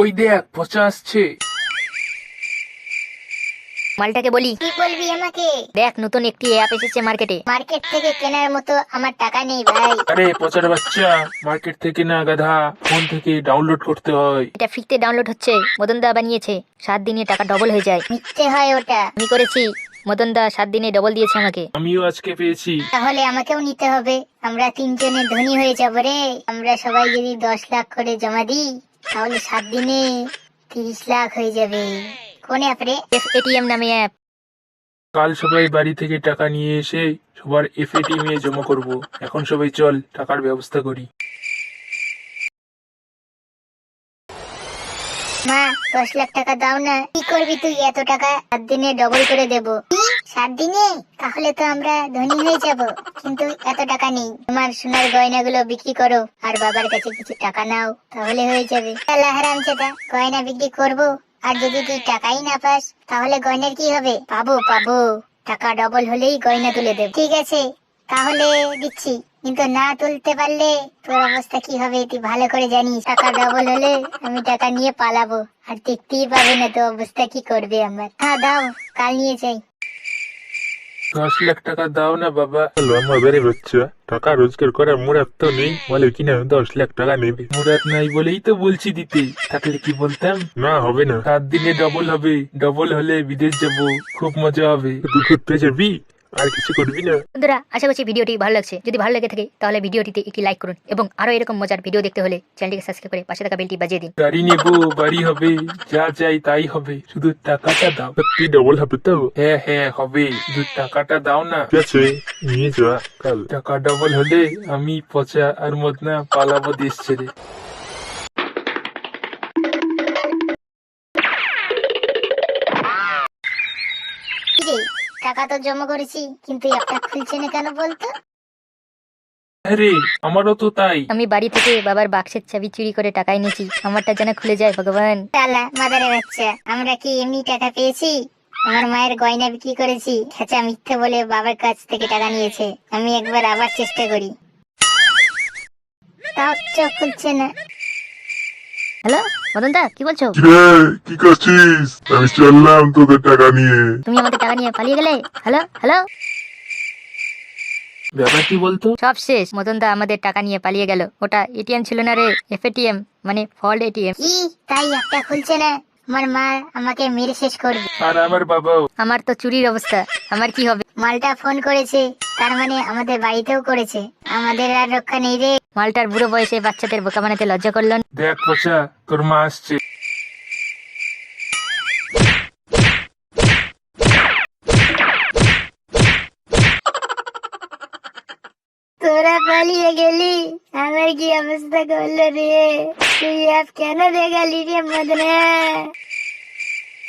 ওই দেখ পচা আসছে। মালটাকে বলি কি বলবি আমাকে? দেখ নতুন একটি অ্যাপ এসেছে মার্কেটে মার্কেট থেকে কেনার মতো আমার টাকা নেই ভাই। আরে পচার বাচ্চা মার্কেট থেকে না গাধা ফোন থেকে ডাউনলোড করতে হয়। এটা ফ্রিতে ডাউনলোড হচ্ছে মদন দা বানিয়েছে সাত দিনে টাকা ডবল হয়ে যায়। মিথ্যে হয় ওটা। আমি করেছি মদন দা সাত দিনে ডবল দিয়েছে আমাকে। আমিও আজকে পেয়েছি। তাহলে আমাকেও নিতে হবে। আমরা তিনজনে ধনী হয়ে যাব রে। আমরা সবাই যদি দশ লাখ করে জমা দিই। তাহলে সাত দিনে তিরিশ লাখ হয়ে যাবে। কোন অ্যাপ রে? এটিএম নামে অ্যাপ কাল সবাই বাড়ি থেকে টাকা নিয়ে এসে সবার এফএটিএম এ জমা করব। এখন সবাই চল টাকার ব্যবস্থা করি। মা দশ লাখ টাকা দাও না। কি করবি তুই? এত টাকা সাত দিনে ডবল করে দেব। কি? সাত দিনে? তাহলে তো আমরা ধনী হয়ে যাব। কিন্তু এত টাকা নেই। তোমার সোনার গয়নাগুলো বিক্রি করো, আর বাবার কাছে কিছু টাকা নাও, তাহলে হয়ে যাবে। হারাম সেটা, গয়না বিক্রি করব, আর যদি তুই টাকাই না পাস, তাহলে গয়নার কি হবে? পাবো পাবো। টাকা ডবল হলেই গয়না তুলে দেব। ঠিক আছে, তাহলে দিচ্ছি। কিন্তু না তুলতে পারলে তোর অবস্থা কি হবে, তুই ভালো করে জানিস। টাকা ডবল হলে আমি টাকা নিয়ে পালাবো, আর দেখতেই পাবে না তো অবস্থা কি করবে আমার। হ্যাঁ দাও, কাল নিয়ে যাই। দশ লাখ টাকা দাও না বাবা। লম্বা আমার বেড়ে বাচ্চা টাকা রোজগার করার মুরাদ তো নেই বলে কিনা দশ লাখ টাকা নেবে। মুরাদ নাই বলেই তো বলছি দিতে থাকলে কি বলতাম? না হবে না। সাত দিনে ডবল হবে ডবল হলে বিদেশ যাব খুব মজা হবে। তুই ঘুরতে যাবি? আর কিছু করবি না। বন্ধুরা আশা করছি ভিডিওটি ভালো লাগছে। যদি ভালো লাগে থাকে তাহলে ভিডিওটিতে একটি লাইক করুন এবং আরও এরকম মজার ভিডিও দেখতে হলে চ্যানেলটিকে সাবস্ক্রাইব করে পাশে থাকা বেলটি বাজিয়ে দিন। গাড়ি নেব বাড়ি হবে যা চাই তাই হবে। শুধু টাকাটা দাও। সত্যি ডবল হবে তো? হ্যাঁ হ্যাঁ হবে। শুধু টাকাটা দাও না। ঠিক আছে নিয়ে যা কাল। টাকা ডবল হলে আমি পচা আর মদনা পালাবো দেশ ছেড়ে। টাকা তো জমা করেছি কিন্তু একটা খুলছে না কেন বলতো? আরে আমারও তো তাই। আমি বাড়ি থেকে বাবার বাক্সের চাবি চুরি করে টাকা এনেছি আমারটা যেন খুলে যায় ভগবান। তালা মাদারে বাচ্চা আমরা কি এমনি টাকা পেয়েছি? আমার মায়ের গয়না বিক্রি করেছি খেচা মিথ্যে বলে বাবার কাছ থেকে টাকা নিয়েছে আমি একবার আবার চেষ্টা করি। তাও চোখ খুলছে না। হ্যালো? মদন দা কি বলছো? রে কি করছিস? আমি চললাম তোদের টাকা নিয়ে। তুমি আমাদের টাকা নিয়ে পালিয়ে গেলে? Hello hello? ব্যাপার কি বলতো? সব শেষ। মদন দা আমাদের টাকা নিয়ে পালিয়ে গেল। ওটা এটিএম ছিল না রে এফএটিএম মানে ফল্ট এটিএম কি তাই একটা খুলছে না। আমার মা আমাকে মেরে শেষ করবে। আর আমার বাবাও। আমার তো চুরির অবস্থা। আমার কি হবে? মালটা ফোন করেছে তার মানে আমাদের বাড়িতেও করেছে। আমাদের আর রক্ষা নেই রে। মালটার বুড়ো বয়সে বাচ্চাদের বোকা বানাতে লজ্জা করল না। দেখ পচা তোর মা আসছে। তোরা পালিয়ে গেলি আমার কি অবস্থা করল রে? তুই আজ কেন দেখালি রে মদনা?